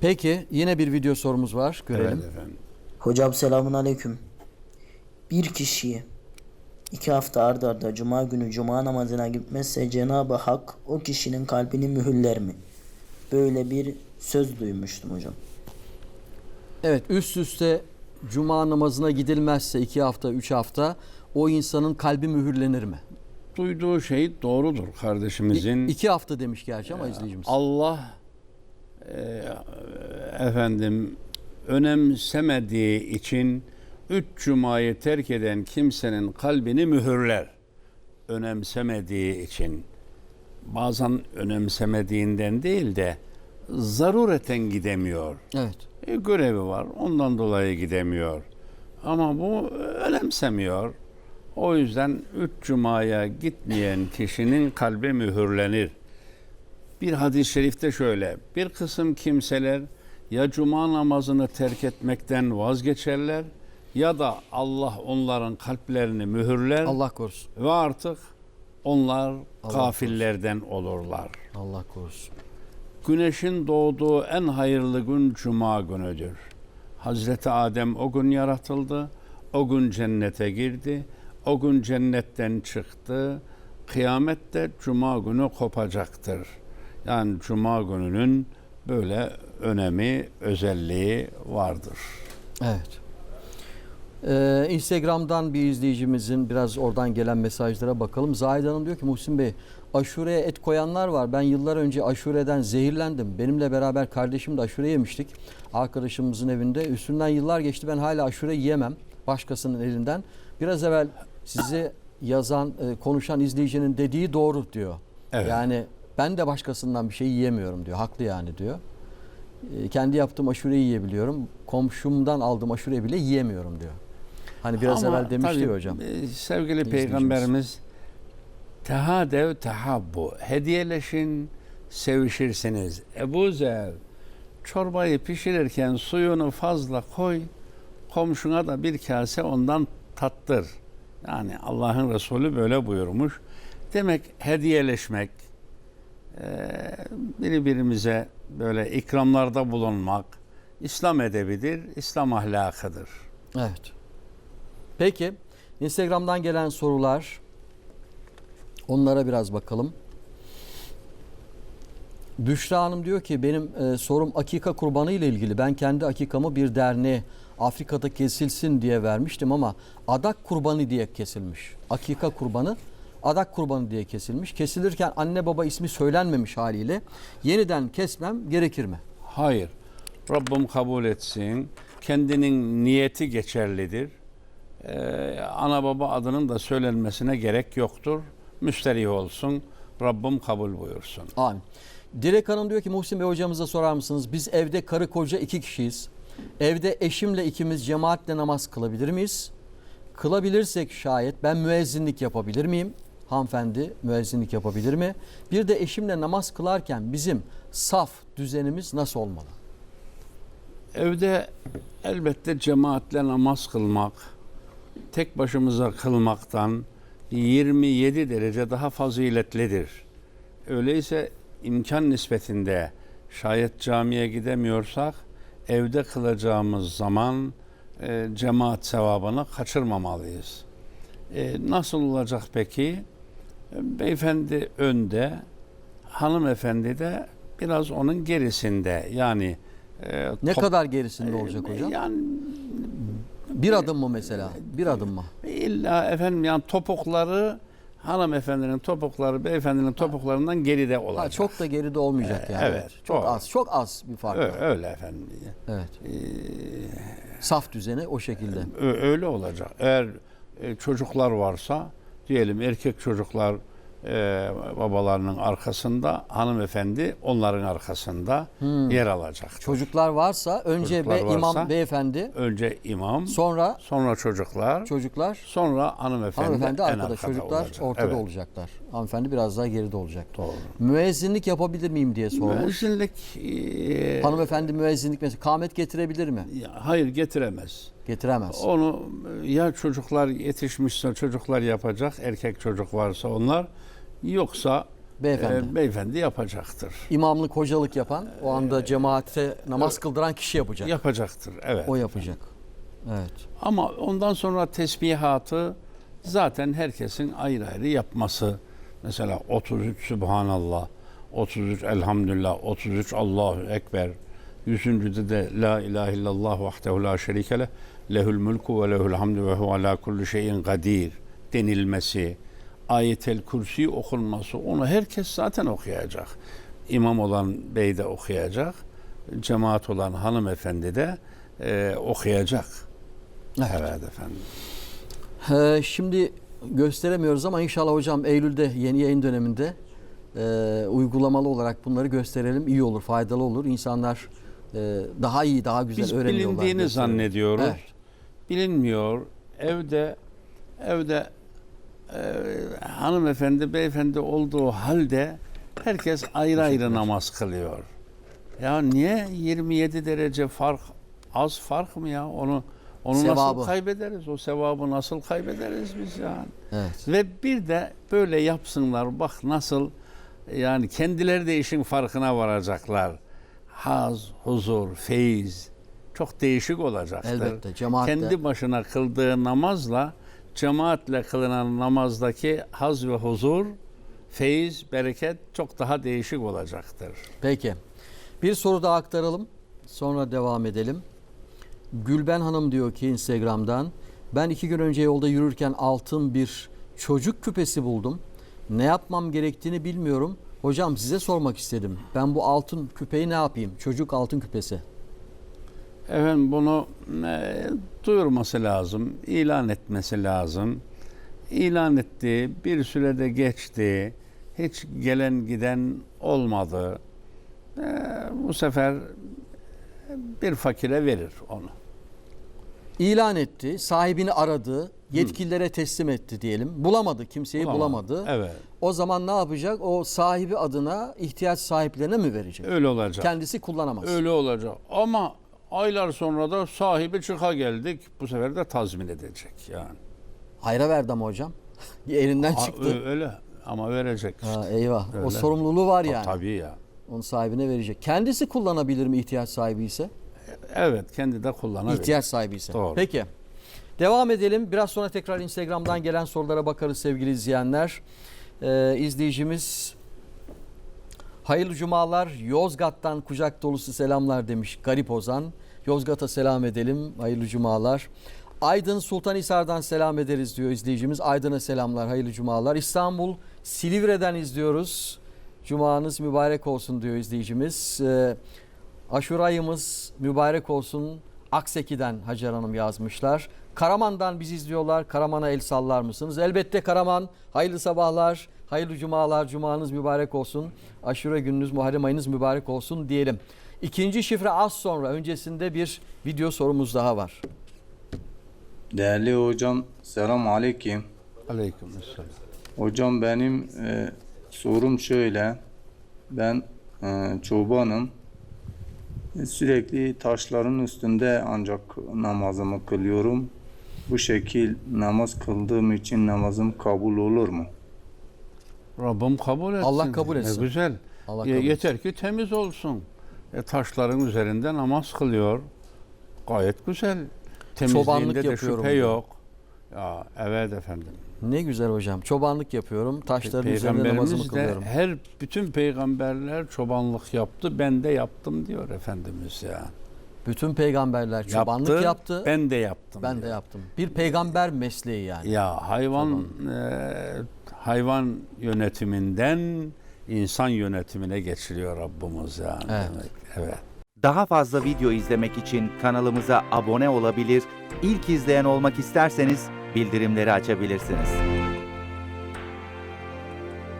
Peki yine bir video sorumuz var. Görelim. Evet efendim. Hocam selamun aleyküm. Bir kişiyi iki hafta arda arda cuma günü cuma namazına gitmezse Cenab-ı Hak o kişinin kalbini mühürler mi? Böyle bir söz duymuştum hocam. Evet üst üste cuma namazına gidilmezse iki hafta üç hafta o insanın kalbi mühürlenir mi? Duyduğu şey doğrudur kardeşimizin. İ- iki hafta demiş gerçi ama izleyicimiz. Allah efendim önemsemediği için üç cumayı terk eden kimsenin kalbini mühürler. Önemsemediği için. Bazen önemsemediğinden değil de zarureten gidemiyor. Evet. E, görevi var. Ondan dolayı gidemiyor. Ama bu önemsemiyor. O yüzden üç cumaya gitmeyen kişinin kalbi mühürlenir. Bir hadis-i şerifte şöyle. Bir kısım kimseler ya cuma namazını terk etmekten vazgeçerler ya da Allah onların kalplerini mühürler Allah korusun. ve artık onlar Allah kafirlerden olurlar. Allah korusun. Güneşin doğduğu en hayırlı gün cuma günüdür. Hazreti Adem o gün yaratıldı. O gün cennete girdi. O gün cennetten çıktı. Kıyamette cuma günü kopacaktır. Yani cuma gününün böyle önemi, özelliği vardır. Evet. Ee, Instagram'dan bir izleyicimizin biraz oradan gelen mesajlara bakalım. Zahide Hanım diyor ki Muhsin Bey aşureye et koyanlar var. Ben yıllar önce aşureden zehirlendim. Benimle beraber kardeşim de aşure yemiştik. Arkadaşımızın evinde. Üstünden yıllar geçti ben hala aşure yiyemem. Başkasının elinden. Biraz evvel size yazan, e, konuşan izleyicinin dediği doğru diyor. Evet. Yani ben de başkasından bir şey yiyemiyorum diyor. Haklı yani diyor. E, kendi yaptığım aşureyi yiyebiliyorum. Komşumdan aldığım aşureyi bile yiyemiyorum diyor. Hani biraz Ama evvel demişti tabii, hocam. e, Sevgili. Peygamberimiz tehadev tehabbu hediyeleşin sevişirsiniz. Ebu Zer çorbayı pişirirken suyunu fazla koy komşuna da bir kase ondan tattır. Yani Allah'ın Resulü böyle buyurmuş. Demek hediyeleşmek, birbirimize böyle ikramlarda bulunmak İslam edebidir, İslam ahlakıdır. Evet. Peki Instagram'dan gelen sorular onlara biraz bakalım. Büşra Hanım diyor ki benim e, sorum akika kurbanı ile ilgili. Ben kendi akikamı bir derneğe Afrika'da kesilsin diye vermiştim ama adak kurbanı diye kesilmiş. Akika kurbanı adak kurbanı diye kesilmiş. Kesilirken anne baba ismi söylenmemiş haliyle yeniden kesmem gerekir mi? Hayır. Rabbim kabul etsin. Kendinin niyeti geçerlidir. Ee, ana baba adının da söylenmesine gerek yoktur. Müsterih olsun. Rabbim kabul buyursun. Amin. Dilek Hanım diyor ki Muhsin Bey hocamıza sorar mısınız? Biz evde karı koca iki kişiyiz. Evde eşimle ikimiz cemaatle namaz kılabilir miyiz? Kılabilirsek şayet ben müezzinlik yapabilir miyim? Hanımefendi müezzinlik yapabilir mi? Bir de eşimle namaz kılarken bizim saf düzenimiz nasıl olmalı? Evde elbette cemaatle namaz kılmak, tek başımıza kılmaktan 27 derece daha faziletlidir. Öyleyse imkan nispetinde şayet camiye gidemiyorsak evde kılacağımız zaman e, cemaat sevabını kaçırmamalıyız. E, nasıl olacak peki? E, Beyefendi önde, hanımefendi de biraz onun gerisinde. Yani e, Ne top- kadar gerisinde olacak hocam? yani Bir adım mı mesela? Bir adım mı? illa efendim yani topukları hanımefendinin topukları beyefendinin topuklarından geride olacak. Ha, çok da geride olmayacak Ee, yani. evet, Çok doğru. az. Çok az bir fark Ö- var. öyle efendim. Evet. Saf düzeni o şekilde. Öyle olacak. Eğer e, çocuklar varsa diyelim erkek çocuklar e, babalarının arkasında hanımefendi onların arkasında yer alacak. Çocuklar varsa önce Çocuklar be, imam varsa- beyefendi Önce imam, sonra sonra çocuklar, çocuklar sonra hanımefendi, hanımefendi en arkada arkada çocuklar olacak. ortada Evet. olacaklar. Hanımefendi biraz daha geride olacak. Doğru. Müezzinlik yapabilir miyim diye sormuş. Müezzinlik e, Hanımefendi müezzinlik mesela kamet getirebilir mi? Ya, Hayır getiremez. Getiremez. Onu ya çocuklar yetişmişse çocuklar yapacak, erkek çocuk varsa onlar. Yoksa Beyefendi. e, beyefendi yapacaktır. İmamlık, hocalık yapan, o anda cemaate namaz kıldıran kişi yapacak. Yapacaktır, evet. O yapacak. Evet. Ama ondan sonra tesbihatı zaten herkesin ayrı ayrı yapması. Mesela 33 Subhanallah, 33 Elhamdülillah, 33 Allahu Ekber. Yüzüncüde de La ilahe illallah vahdehu la şerike leh, lehül mülku ve lehül hamdu ve hu ala kulli şeyin kadir denilmesi, ayetel kürsi okunması, onu herkes zaten okuyacak. İmam olan bey de okuyacak, cemaat olan hanımefendi de e, okuyacak. Evet. Evet efendim. Ee, şimdi gösteremiyoruz ama inşallah hocam Eylül'de yeni yayın döneminde e, uygulamalı olarak bunları gösterelim. İyi olur, faydalı olur. İnsanlar daha iyi, daha güzel Biz öğreniyorlar. bilindiğini gösterelim. zannediyoruz. Evet. Bilinmiyor. Evde evde e, hanımefendi, beyefendi olduğu halde herkes ayrı ayrı namaz kılıyor. Ya niye 27 derece fark az fark mı ya? Onu onu Sevabı. nasıl kaybederiz? O sevabı nasıl kaybederiz biz yani? Evet. Ve bir de böyle yapsınlar bak nasıl yani kendileri de işin farkına varacaklar. Haz, huzur, feyiz çok değişik olacaktır. Elbette, cemaatle. Kendi başına kıldığı namazla cemaatle kılınan namazdaki haz ve huzur, feyiz, bereket çok daha değişik olacaktır. Peki. Bir soru daha aktaralım. Sonra devam edelim. Gülben Hanım diyor ki Instagram'dan ben iki gün önce yolda yürürken altın bir çocuk küpesi buldum. Ne yapmam gerektiğini bilmiyorum. Hocam size sormak istedim. Ben bu altın küpeyi ne yapayım? Çocuk altın küpesi. Efendim bunu e, duyurması lazım, ilan etmesi lazım. İlan etti, bir sürede geçti, hiç gelen giden olmadı. E, bu sefer bir fakire verir onu. İlan etti, sahibini aradı, yetkililere teslim etti diyelim. Bulamadı, kimseyi Bulamadı. bulamadı. Evet, O zaman ne yapacak? O sahibi adına ihtiyaç sahiplerine mi verecek? öyle olacak. Kendisi kullanamaz. Öyle olacak. Ama aylar sonra da sahibi çıka geldik. Bu sefer de tazmin edecek yani. Hayra verdi ama hocam. Elinden Ha, çıktı. ö- öyle ama verecek işte. Ha, eyvah. O Öyle. sorumluluğu var yani. Tabii ya. Onun sahibine verecek. Kendisi kullanabilir mi ihtiyaç sahibi ise? Evet, kendi de kullanabilir. İhtiyaç sahibi ise. Doğru. Peki. Devam edelim. Biraz sonra tekrar Instagram'dan gelen sorulara bakarız sevgili izleyenler. Ee, izleyicimiz Hayırlı cumalar Yozgat'tan kucak dolusu selamlar demiş Garip Ozan. Yozgat'a selam edelim. Hayırlı cumalar. Aydın Sultanhisar'dan selam ederiz diyor izleyicimiz. Aydın'a selamlar, hayırlı cumalar. İstanbul Silivri'den izliyoruz. Cumanız mübarek olsun diyor izleyicimiz. Ee, Aşurayımız mübarek olsun. Akseki'den Hacer Hanım yazmışlar. Karaman'dan bizi izliyorlar. Karaman'a el sallar mısınız? Elbette Karaman. Hayırlı sabahlar, hayırlı cumalar. Cumanız mübarek olsun. Aşure gününüz, Muharrem ayınız mübarek olsun diyelim. İkinci şifre az sonra. Öncesinde bir video sorumuz daha var. Değerli hocam, selam aleyküm. Aleykümselam. Hocam benim e, sorum şöyle. Ben e, çobanım. E, Sürekli taşların üstünde ancak namazımı kılıyorum. Bu şekil namaz kıldığım için namazım kabul olur mu? Rabbim kabul etsin. Allah kabul etsin. Ne güzel. Allah Ye- kabul yeter ki temiz olsun. E, taşların üzerinde namaz kılıyor. Gayet güzel. Çobanlık Temizliğinde de yapıyorum şüphe diyor. yok. Ya evet efendim. Ne güzel hocam. Çobanlık yapıyorum. Taşların üzerinde namazımı kılıyorum. her bütün peygamberler çobanlık yaptı. Ben de yaptım diyor efendimiz ya. Bütün peygamberler çobanlık yaptı. Ben, Ben de yaptım. de diyor. yaptım. Bir peygamber mesleği yani. Ya hayvan e, hayvan yönetiminden insan yönetimine geçiliyor Rabbimiz yani. Evet. Demek. Evet. Daha fazla video izlemek için kanalımıza abone olabilir, ilk izleyen olmak isterseniz bildirimleri açabilirsiniz.